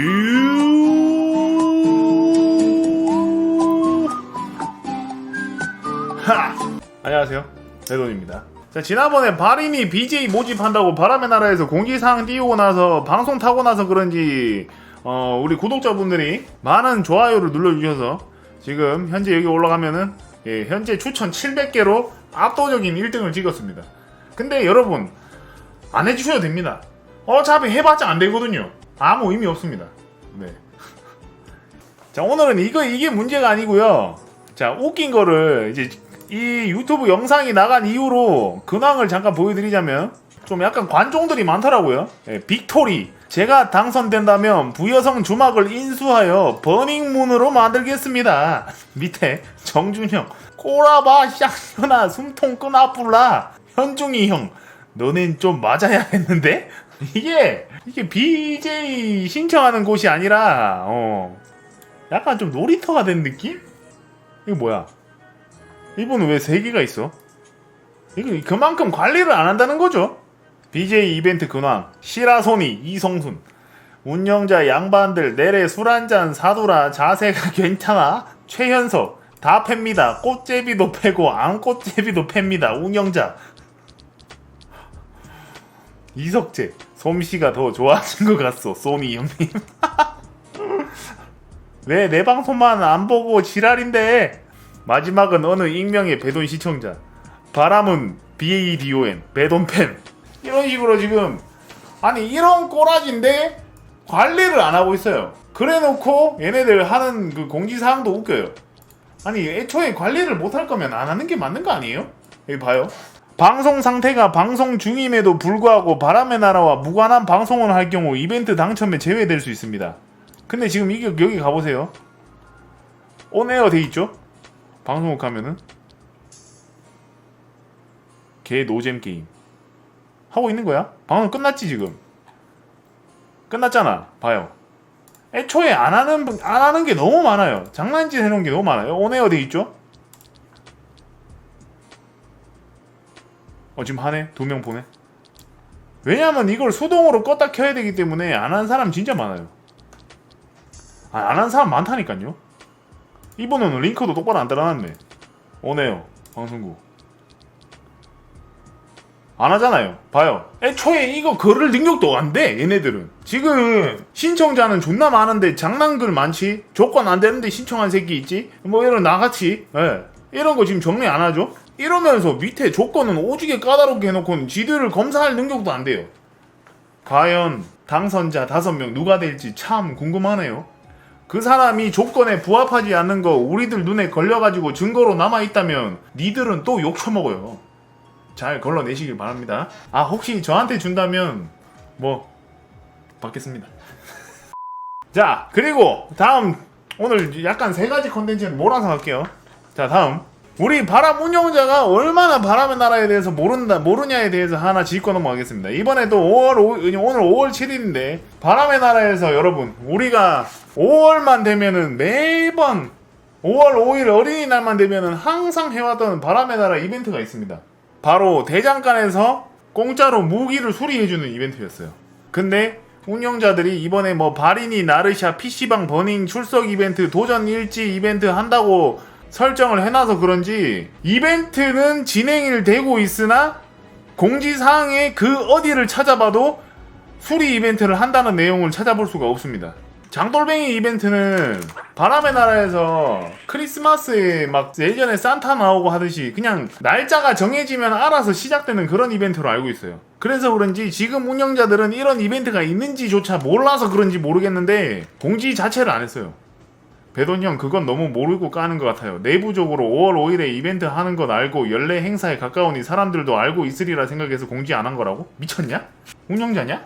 유. 하! 안녕하세요. 대돈입니다. 자, 지난번에 바린이 BJ 모집한다고 바람의 나라에서 공지사항 띄우고 나서 방송 타고 나서 그런지 어, 우리 구독자분들이 많은 좋아요를 눌러주셔서 지금 현재 여기 올라가면은 예, 현재 추천 700개로 압도적인 1등을 찍었습니다. 근데 여러분 안 해주셔도 됩니다. 어차피 해봤자 안 되거든요. 아무 의미 없습니다. 네. 자 오늘은 이거 이게 문제가 아니고요. 자 웃긴 거를 이제 이 유튜브 영상이 나간 이후로 근황을 잠깐 보여드리자면 좀 약간 관종들이 많더라고요. 예, 빅토리 제가 당선된다면 부여성 주막을 인수하여 버닝문으로 만들겠습니다. 밑에 정준형 꼬라봐 쌍현아 숨통 끄나뿔라 현중이 형 너넨 좀 맞아야 했는데 이게 이게 BJ 신청하는 곳이 아니라 어 약간 좀 놀이터가 된 느낌? 이거 뭐야? 이분은 왜 세 개가 있어? 이거 그만큼 관리를 안 한다는 거죠. BJ 이벤트 근황. 시라소니 이성순. 운영자 양반들 내래 술 한잔 사두라. 자세가 괜찮아? 최현석. 다 팹니다. 꽃제비도 패고 안 꽃제비도 팹니다. 운영자. 이석재 솜씨가 더 좋아진 것 같소 소미 형님. 왜 내 방송만 안 보고 지랄인데? 마지막은 어느 익명의 배돈 시청자. 바람은 BADON 배돈팬. 이런 식으로 지금 아니 이런 꼬라지인데 관리를 안 하고 있어요. 그래놓고 얘네들 하는 그 공지사항도 웃겨요. 아니 애초에 관리를 못할 거면 안 하는 게 맞는 거 아니에요? 여기 봐요 방송 상태가 방송 중임에도 불구하고 바람의 나라와 무관한 방송을 할 경우 이벤트 당첨에 제외될 수 있습니다. 근데 지금 이게 여기 가보세요. 온에어 돼 있죠? 방송국 가면은? 개 노잼 게임. 하고 있는 거야? 방송 끝났지 지금? 끝났잖아. 봐요. 애초에 안 하는 분- 안 하는 게 너무 많아요. 장난짓 해놓은 게 너무 많아요. 온에어 돼 있죠? 어 지금 하네? 두 명 보네? 왜냐면 이걸 수동으로 껐다 켜야 되기 때문에 안 한 사람 진짜 많아요. 아, 안한 사람 많다니까요. 이분은 링크도 똑바로 안 달아놨네. 오네요 방송국. 안 하잖아요. 봐요. 애초에 이거 걸을 능력도 안 돼 얘네들은. 지금 신청자는 존나 많은데 장난글 많지? 조건 안 되는데 신청한 새끼 있지? 뭐 이런 나같이 예. 이런 거 지금 정리 안 하죠 이러면서 밑에 조건은 오지게 까다롭게 해놓고는 지들을 검사할 능력도 안 돼요 과연 당선자 다섯 명 누가 될지 참 궁금하네요 그 사람이 조건에 부합하지 않는 거 우리들 눈에 걸려가지고 증거로 남아있다면 니들은 또 욕 처먹어요. 잘 걸러내시길 바랍니다. 아 혹시 저한테 준다면 뭐 받겠습니다. 자 그리고 다음 오늘 약간 세 가지 컨텐츠는 몰아서 할게요. 자 다음 우리 바람 운영자가 얼마나 바람의 나라에 대해서 모른다 모르냐에 대해서 하나 짚고 넘어가겠습니다. 이번에도 5월 5, 오늘 5월 7일인데 바람의 나라에서 여러분 우리가 5월만 되면은 매번 5월 5일 어린이날만 되면은 항상 해왔던 바람의 나라 이벤트가 있습니다. 바로 대장간에서 공짜로 무기를 수리해주는 이벤트였어요. 근데 운영자들이 이번에 뭐 바리니 나르샤 PC방 버닝 출석 이벤트 도전 일지 이벤트 한다고 설정을 해놔서 그런지 이벤트는 진행이 되고 있으나 공지사항에 그 어디를 찾아봐도 수리 이벤트를 한다는 내용을 찾아볼 수가 없습니다. 장돌뱅이 이벤트는 바람의 나라에서 크리스마스에 막 예전에 산타 나오고 하듯이 그냥 날짜가 정해지면 알아서 시작되는 그런 이벤트로 알고 있어요. 그래서 그런지 지금 운영자들은 이런 이벤트가 있는지조차 몰라서 그런지 모르겠는데 공지 자체를 안 했어요. 배돈 형 그건 너무 모르고 까는 것 같아요. 내부적으로 5월 5일에 이벤트 하는 건 알고 연례 행사에 가까우니 사람들도 알고 있으리라 생각해서 공지 안 한 거라고? 미쳤냐? 운영자냐?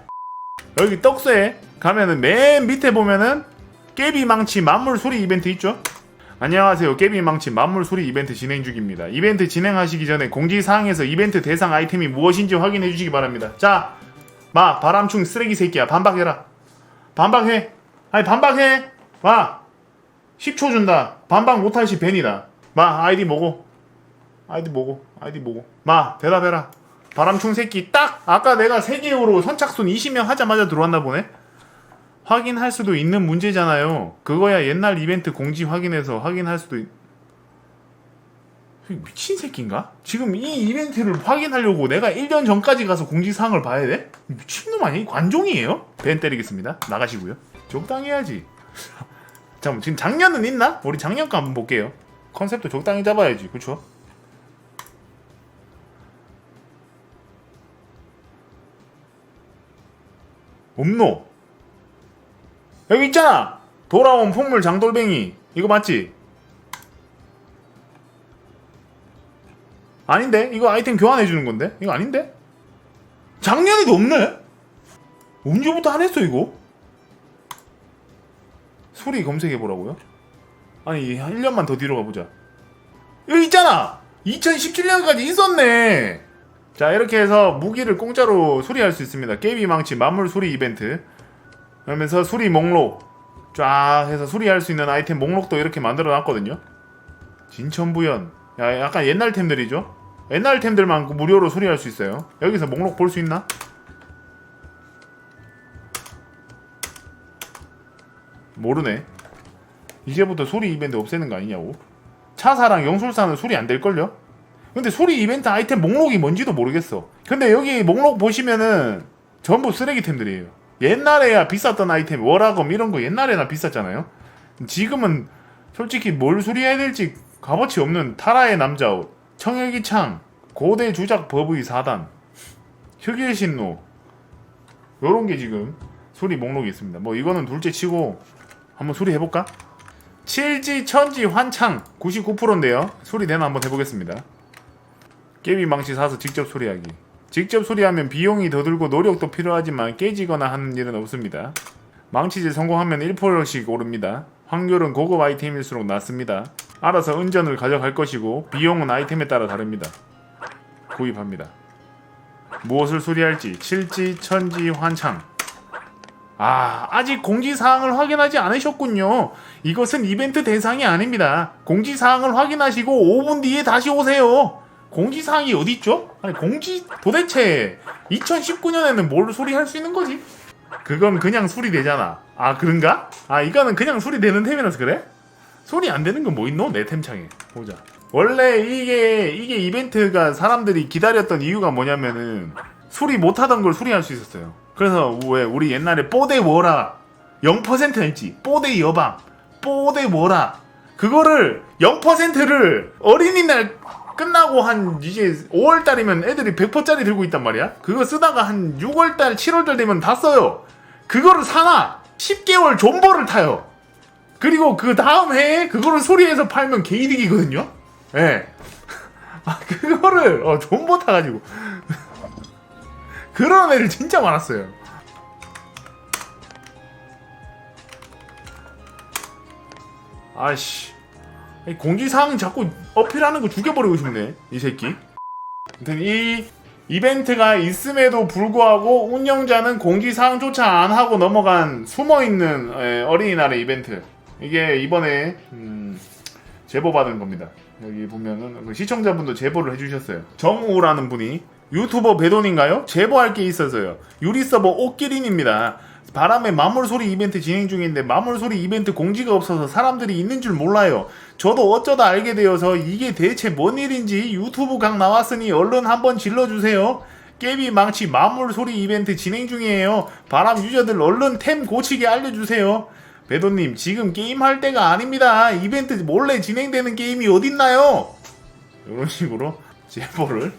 여기 떡쇠 가면은 맨 밑에 보면은 깨비망치 만물 수리 이벤트 있죠? 안녕하세요. 깨비망치 만물 수리 이벤트 진행 중입니다. 이벤트 진행하시기 전에 공지사항에서 이벤트 대상 아이템이 무엇인지 확인해 주시기 바랍니다. 자, 마 바람충 쓰레기 새끼야 반박해라. 반박해. 아니 반박해. 마 10초 준다. 반박 못할 시 벤이다. 마 아이디 뭐고? 아이디 뭐고? 아이디 뭐고? 마 대답해라. 바람충 새끼 딱 아까 내가 세계으로 선착순 20명 하자마자 들어왔나 보네. 확인할 수도 있는 문제잖아요. 그거야 옛날 이벤트 공지 확인해서 확인할 수도 있... 미친 새끼인가? 지금 이 이벤트를 확인하려고 내가 1년 전까지 가서 공지사항을 봐야 돼? 미친놈 아니야? 관종이에요? 벤 때리겠습니다. 나가시고요. 적당히 해야지. 잠깐 지금 작년은 있나? 우리 작년 거 한번 볼게요. 컨셉도 적당히 잡아야지. 그쵸? 없노? 여기 있잖아! 돌아온 풍물 장돌뱅이. 이거 맞지? 아닌데? 이거 아이템 교환해주는 건데? 이거 아닌데? 작년에도 없네? 언제부터 안 했어, 이거? 소리 검색해 보라고요? 아니, 한 1년만 더 뒤로 가보자. 여기 있잖아! 2017년까지 있었네! 자, 이렇게 해서 무기를 공짜로 수리할 수 있습니다. 게임이 망치 만물 수리 이벤트. 그러면서 수리 목록. 쫙 해서 수리할 수 있는 아이템 목록도 이렇게 만들어 놨거든요. 진천부연. 야, 약간 옛날 템들이죠? 옛날 템들만 무료로 수리할 수 있어요. 여기서 목록 볼 수 있나? 모르네. 이제부터 수리 이벤트 없애는 거 아니냐고. 차사랑 영술사는 수리 안 될걸요? 근데 수리 이벤트 아이템 목록이 뭔지도 모르겠어. 근데 여기 목록 보시면은 전부 쓰레기템들이에요. 옛날에야 비쌌던 아이템, 월화검 이런 거 옛날에나 비쌌잖아요. 지금은 솔직히 뭘 수리해야 될지 값어치 없는 타라의 남자 옷, 청일기 창, 고대 주작 버브의 4단, 흑일 신노 요런 게 지금 수리 목록이 있습니다. 뭐 이거는 둘째 치고 한번 수리 해볼까? 칠지 천지 환창 99%인데요. 수리되나 한번 해보겠습니다. 깨비 망치 사서 직접 수리하기. 직접 수리하면 비용이 더 들고 노력도 필요하지만 깨지거나 하는 일은 없습니다. 망치질 성공하면 1%씩 오릅니다. 확률은 고급 아이템일수록 낮습니다. 알아서 은전을 가져갈 것이고 비용은 아이템에 따라 다릅니다. 구입합니다. 무엇을 수리할지 칠지 천지 환창 아, 아직 공지사항을 확인하지 않으셨군요. 이것은 이벤트 대상이 아닙니다. 공지사항을 확인하시고 5분 뒤에 다시 오세요. 공지사항이 어딨죠? 아니, 공지, 도대체 2019년에는 뭘 수리할 수 있는 거지? 그건 그냥 수리되잖아. 아, 그런가? 아, 이거는 그냥 수리되는 템이라서 그래? 수리 안 되는 건 뭐 있노? 내 템창에. 보자. 원래 이게, 이게 이벤트가 사람들이 기다렸던 이유가 뭐냐면은 수리 못하던 걸 수리할 수 있었어요. 그래서 왜 우리 옛날에 뽀대 워라 0% 했지. 뽀대 여방 뽀대 워라. 그거를 0%를 어린이날 끝나고 한 이제 5월달이면 애들이 100%짜리 들고 있단 말이야. 그거 쓰다가 한 6월달 7월달 되면 다 써요. 그거를 사나 10개월 존버를 타요. 그리고 그 다음 해에 그거를 소리해서 팔면 개이득이거든요. 예. 네. 아 그거를 어 존버 타가지고 그런 애들 진짜 많았어요. 아씨. 공지사항 자꾸 어필하는 거 죽여버리고 싶네. 이 새끼. 아무튼 이 이벤트가 있음에도 불구하고 운영자는 공지사항조차 안 하고 넘어간 숨어있는 어린이날의 이벤트. 이게 이번에 음, 제보 받은 겁니다. 여기 보면은 그 시청자분도 제보를 해주셨어요. 정우라는 분이 유튜버 배돈인가요? 제보할 게 있어서요. 유리서버 옷기린입니다. 바람에 마물 소리 이벤트 진행 중인데 마물 소리 이벤트 공지가 없어서 사람들이 있는 줄 몰라요. 저도 어쩌다 알게 되어서 이게 대체 뭔 일인지 유튜브 강 나왔으니 얼른 한번 질러주세요. 깨비 망치 마물 소리 이벤트 진행 중이에요. 바람 유저들 얼른 템 고치게 알려주세요. 배도님 지금 게임할 때가 아닙니다. 이벤트 몰래 진행되는 게임이 어딨나요? 이런 식으로 제보를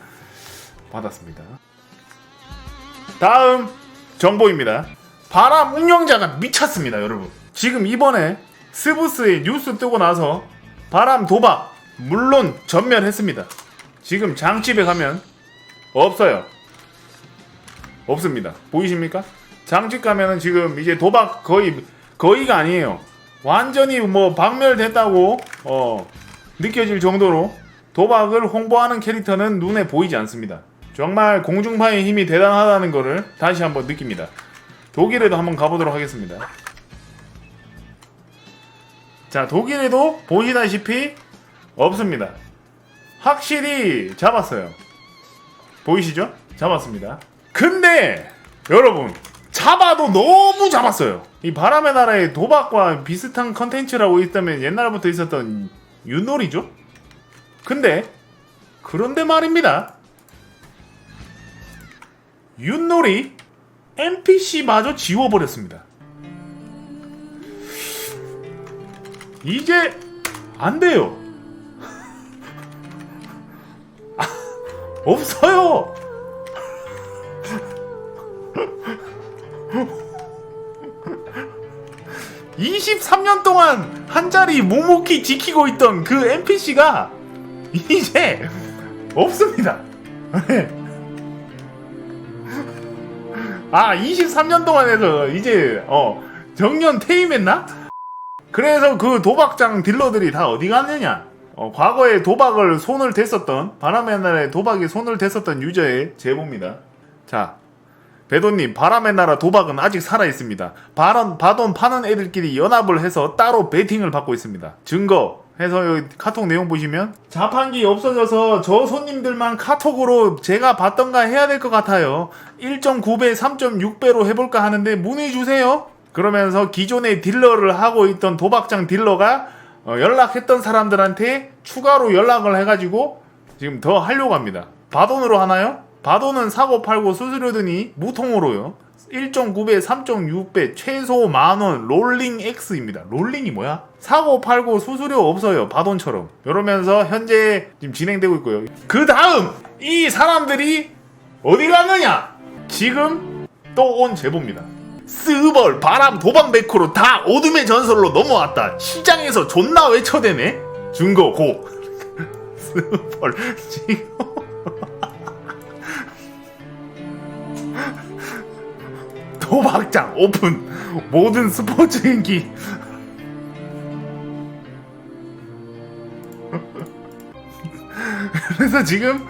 받았습니다. 다음 정보입니다. 바람 운영자가 미쳤습니다, 여러분. 지금 이번에 스부스에 뉴스 뜨고 나서 바람 도박 물론 전멸했습니다. 지금 장집에 가면 없어요. 없습니다. 보이십니까? 장집 가면은 지금 이제 도박 거의 거의가 아니에요. 완전히 뭐 박멸됐다고 어, 느껴질 정도로 도박을 홍보하는 캐릭터는 눈에 보이지 않습니다. 정말 공중파의 힘이 대단하다는 것을 다시 한번 느낍니다. 독일에도 한번 가보도록 하겠습니다. 자, 독일에도 보시다시피 없습니다. 확실히 잡았어요. 보이시죠? 잡았습니다. 근데 여러분 다 봐도 너무 잡았어요. 이 바람의 나라의 도박과 비슷한 컨텐츠라고 있다면 옛날부터 있었던 윷놀이죠? 근데 그런데 말입니다. 윷놀이 NPC마저 지워버렸습니다. 이제 안 돼요. 아, 없어요. (23년) 동안 한 자리 묵묵히 지키고 있던 그 NPC가 이제 없습니다. 아 23년 동안 해서 이제 어 정년 퇴임했나? 그래서 그 도박장 딜러들이 다 어디 갔느냐? 어, 과거에 도박을 손을 댔었던 바람의 나라에 도박에 손을 댔었던 유저의 제보입니다. 자, 배도님 바람의 나라 도박은 아직 살아 있습니다. 바람 바돈 파는 애들끼리 연합을 해서 따로 베팅을 받고 있습니다. 증거 해서 여기 카톡 내용 보시면 자판기 없어져서 저 손님들만 카톡으로 제가 받던가 해야 될 것 같아요. 1.9배, 3.6배로 해볼까 하는데 문의 주세요. 그러면서 기존에 딜러를 하고 있던 도박장 딜러가 어, 연락했던 사람들한테 추가로 연락을 해가지고 지금 더 하려고 합니다. 바돈으로 하나요? 바돈은 사고 팔고 수수료 드니 무통으로요. 1.9배, 3.6배, 최소 만원, 롤링 X입니다. 롤링이 뭐야? 사고 팔고 수수료 없어요. 바돈처럼. 이러면서 현재 지금 진행되고 있고요. 그 다음! 이 사람들이 어디 갔느냐? 지금 또 온 제보입니다. 스벌, 바람, 도박 매크로 다 어둠의 전설로 넘어왔다. 시장에서 존나 외쳐대네. 증거 고. 스벌 지금 도박장 오픈 모든 스포츠 인기. 그래서 지금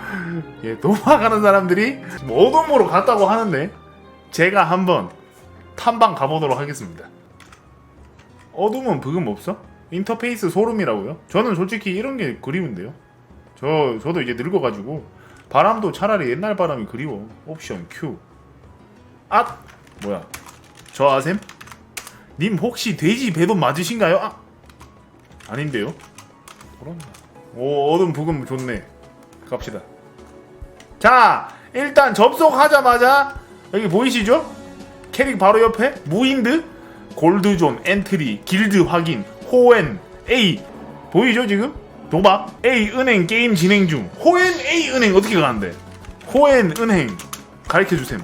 예, 도박하는 사람들이 어둠으로 갔다고 하는데 제가 한번 탐방 가보도록 하겠습니다. 어둠은 브금 없어? 인터페이스 소름이라고요? 저는 솔직히 이런 게 그리운데요. 저, 저도 이제 늙어가지고 바람도 차라리 옛날 바람이 그리워. 옵션 Q. 아 뭐야? 저 아셈? 님 혹시 돼지 배돈 맞으신가요? 아 아닌데요? 오 어둠 부금 좋네. 갑시다. 자 일단 접속하자마자 여기 보이시죠? 캐릭 바로 옆에 무인드 골드존 엔트리 길드 확인 호엔 A 보이죠 지금? 도박 A 은행 게임 진행 중. 호엔 A 은행 어떻게 가는데? 호엔 은행 가르쳐주셈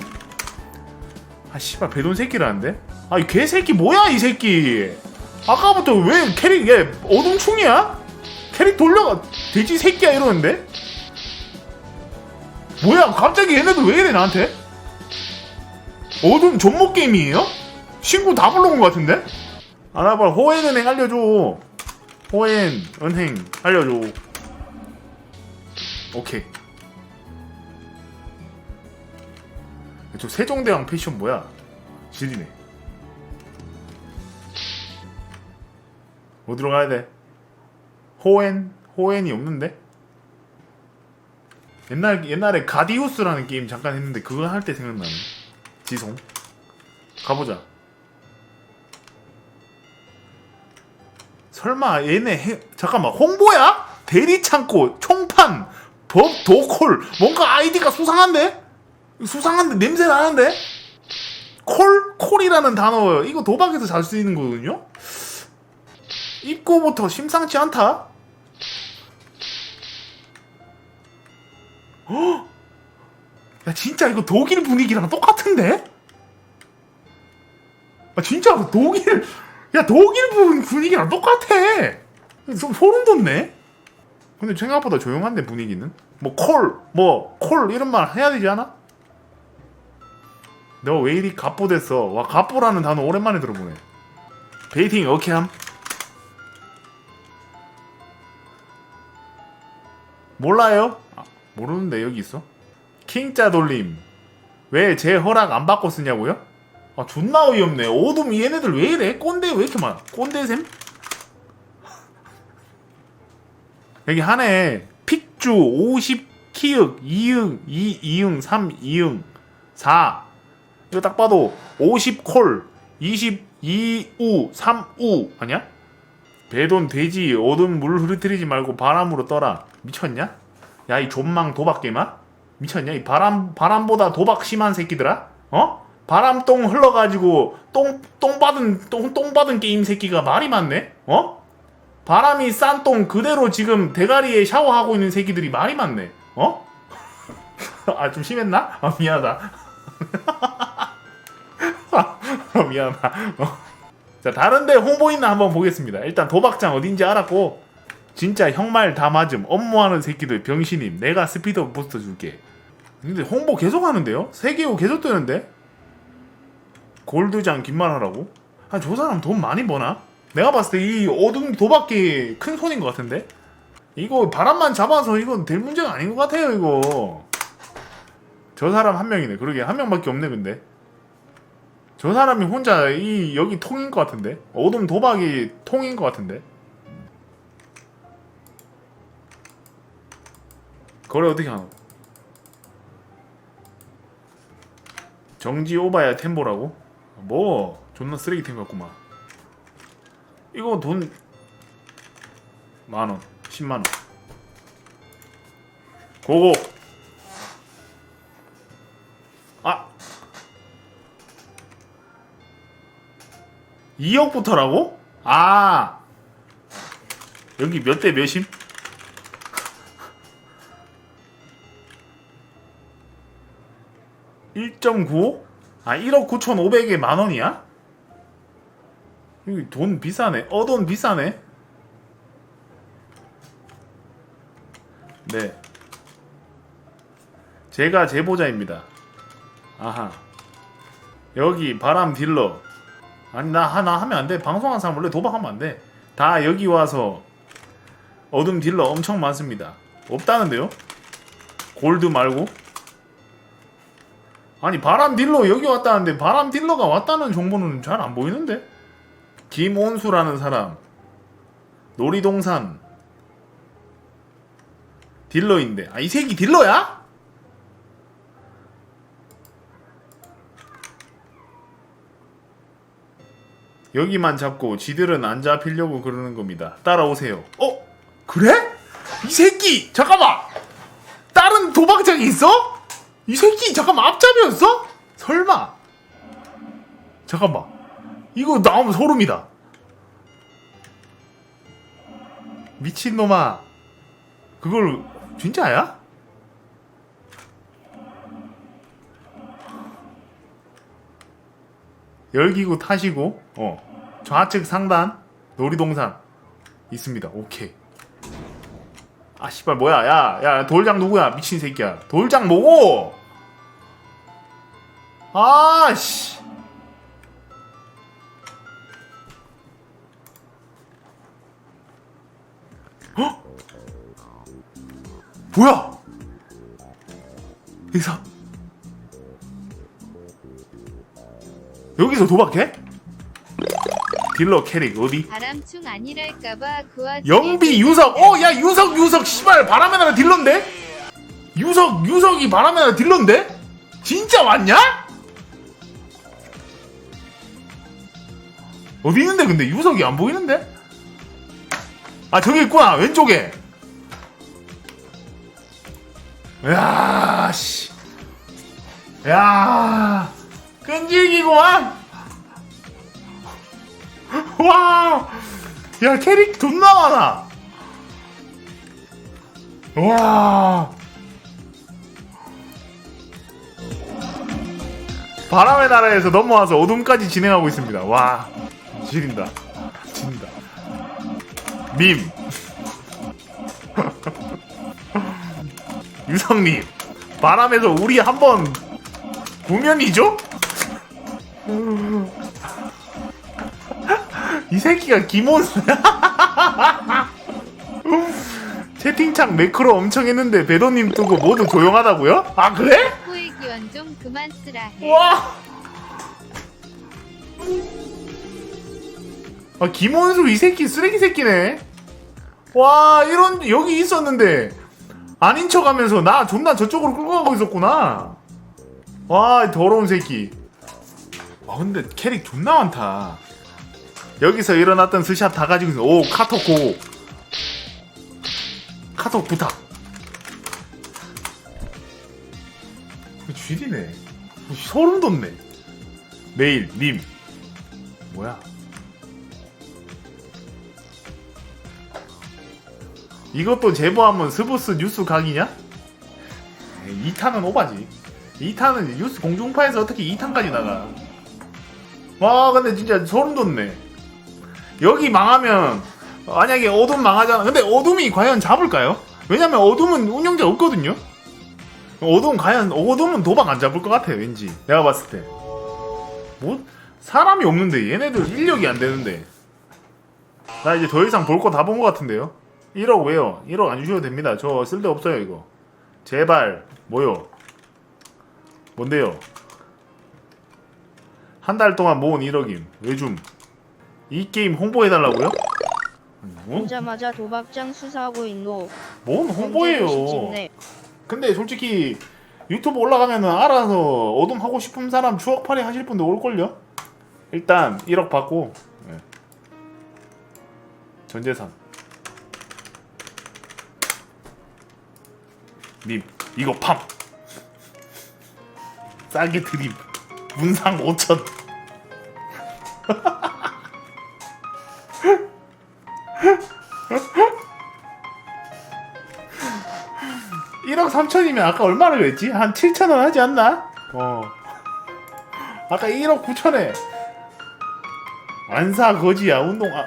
아 씨발 배돈 새끼라는데? 아 이 개새끼 뭐야 이 새끼 아까부터 왜 캐릭 얘 어둠충이야? 캐릭 돌려가 돼지 새끼야 이러는데? 뭐야 갑자기 얘네들 왜 이래 나한테? 어둠 존목 게임이에요? 친구 다 불러온 것 같은데? 아나발 호엔 은행 알려줘 호엔 은행 알려줘 오케이 저 세종대왕 패션 뭐야? 지리네. 어디로 가야 돼? 호엔? 호엔이 없는데? 옛날, 옛날에 가디우스라는 게임 잠깐 했는데 그거 할 때 생각나네. 지송. 가보자. 설마 얘네 해, 잠깐만 홍보야? 대리 창고 총판 법 도콜 뭔가 아이디가 수상한데? 수상한데 냄새 나는데? 콜? 콜이라는 단어 이거 도박에서 잘 쓰이는 거거든요? 입고부터 심상치 않다? 헉! 야 진짜 이거 독일 분위기랑 똑같은데? 아 진짜 독일 야 독일 분 분위기랑 똑같아 좀 소름 돋네 근데 생각보다 조용한데 분위기는 뭐 콜 뭐 콜 이런 말 해야 되지 않아? 너 왜 이리 갑보 됐어? 와 갑보라는 단어 오랜만에 들어보네. 베이팅 어케 함? 몰라요? 아, 모르는데 여기 있어? 킹짜 돌림 왜 제 허락 안 받고 쓰냐고요? 아 존나 어이없네. 오둠 얘네들 왜 이래? 꼰대 왜 이렇게 많아? 꼰대샘? 여기 하네. 픽주 50 키읔 2응 2 2응 3 2응 4 이거 딱 봐도 50콜 22우 3우 아니야? 배돈 돼지 어둠 물 흐르뜨리지 말고 바람으로 떠라 미쳤냐? 야 이 존망 도박개마 미쳤냐? 이 바람 바람보다 도박 심한 새끼들아? 어? 바람똥 흘러가지고 똥 똥 받은 똥, 똥 받은 게임 새끼가 말이 많네? 어? 바람이 싼 똥 그대로 지금 대가리에 샤워하고 있는 새끼들이 말이 많네. 어? 아 좀 심했나? 아 미안하다. 아, 미안하다. 어. 자 다른데 홍보인나 한번 보겠습니다. 일단 도박장 어딘지 알았고 진짜 형말 다 맞음 업무하는 새끼들 병신임 내가 스피드 부스터 줄게. 근데 홍보 계속 하는데요? 세계호 계속 뜨는데? 골드장 긴말 하라고? 아저 사람 돈 많이 버나? 내가 봤을 때 이 어둠 도박기 큰 손인 것 같은데? 이거 바람만 잡아서 이건 될 문제가 아닌 것 같아요 이거 저 사람 한 명이네 그러게 한 명밖에 없네 근데 저 사람이 혼자 이 여기 통인 것 같은데? 어둠 도박이 통인 것 같은데? 거래 어떻게 하노? 정지 오바야 템보라고? 뭐 존나 쓰레기 템 같구만. 이거 돈 만원 10만원. 고고 2억부터라고? 아 여기 몇 대 몇임? (1.95) 아 1억 9,500에 만원이야? 여기 돈 비싸네. 어, 돈 비싸네. 네. 제가 제보자입니다. 아하. 여기 바람 딜러. 아니, 나 하나 하면 안 돼. 방송하는 사람 원래 도박하면 안 돼. 다 여기 와서 어둠 딜러 엄청 많습니다. 없다는데요? 골드 말고? 아니, 바람 딜러 여기 왔다는데 바람 딜러가 왔다는 정보는 잘 안 보이는데? 김온수라는 사람 놀이동산 딜러인데 아 이 새끼 딜러야? 여기만 잡고 지들은 안 잡히려고 그러는 겁니다 따라오세요 어? 그래? 이 새끼 잠깐만 다른 도박장이 있어? 이 새끼 잠깐만 앞잡이였어? 설마 잠깐만 이거 나오면 소름이다. 미친놈아. 그걸 진짜야? 열기구 타시고 어 좌측 상단 놀이동산 있습니다. 오케이. 아 씨발 뭐야 야야 돌장 누구야 미친 새끼야 돌장 뭐고 아씨 어? 뭐야? 여기 여기서 도박해? 딜러 캐릭 어디? 바람충 아니랄까봐 그 와중에 영비 유석 어야 유석 유석 씨발 바람의 나라 딜러인데? 유석 유석이 바람의 나라 딜러인데? 진짜 맞냐? 어디 있는데 근데 유석이 안 보이는데? 아 저기 있구나 왼쪽에 야 씨. 야 끈질기구만 와, 야 캐릭 존나 많아. 와, 바람의 나라에서 넘어와서 어둠까지 진행하고 있습니다. 와, 지린다, 진다. 밈. 유성님, 바람에서 우리 한번 구면이죠? 이 새끼가 김원수야? 채팅창 매크로 엄청 했는데 배도님 뜨고 모두 조용하다고요? 아 그래? 후의 기원 좀 그만 쓰라 해. 와. 아 김원수 이 새끼 쓰레기 새끼네. 와 이런 여기 있었는데 아닌 척하면서 나 존나 저쪽으로 끌고 가고 있었구나. 와 더러운 새끼. 아 근데 캐릭 존나 많다. 여기서 일어났던 스샷 다 가지고 있어. 오 카톡 고. 카톡 부탁. 그 쥐리네. 소름 돋네. 메일 님 뭐야? 이것도 제보하면 스브스 뉴스 각이냐? 2탄은 오바지. 2탄은 뉴스 공중파에서 어떻게 2탄까지 나가 와 근데 진짜 소름 돋네 여기 망하면 만약에 어둠 망하잖아 근데 어둠이 과연 잡을까요? 왜냐면 어둠은 운영자 없거든요 어둠 과연 어둠은 도박 안 잡을 것 같아 왠지 내가 봤을 때 뭐 사람이 없는데 얘네들 인력이 안 되는데 나 이제 더 이상 볼 거 다 본 것 같은데요 1억 왜요? 1억 안 주셔도 됩니다 저 쓸데없어요 이거 제발 뭐요? 뭔데요? 한 달 동안 모은 1억임 왜 줌? 이 게임 홍보해달라고요? 뭔, 오자마자 도박장 수사하고 있노. 뭔 홍보예요. 근데 솔직히 유튜브 올라가면은 알아서 어둠 하고 싶은 사람 추억팔이 하실 분들 올걸요? 일단 1억 받고 예. 전재산 님 이거 팜 싸게 드림 문상 5천 1억 3천이면 아까 얼마를 했지? 한 7천 원 하지 않나? 어. 아까 1억 9천에 안사 거지야 운동 아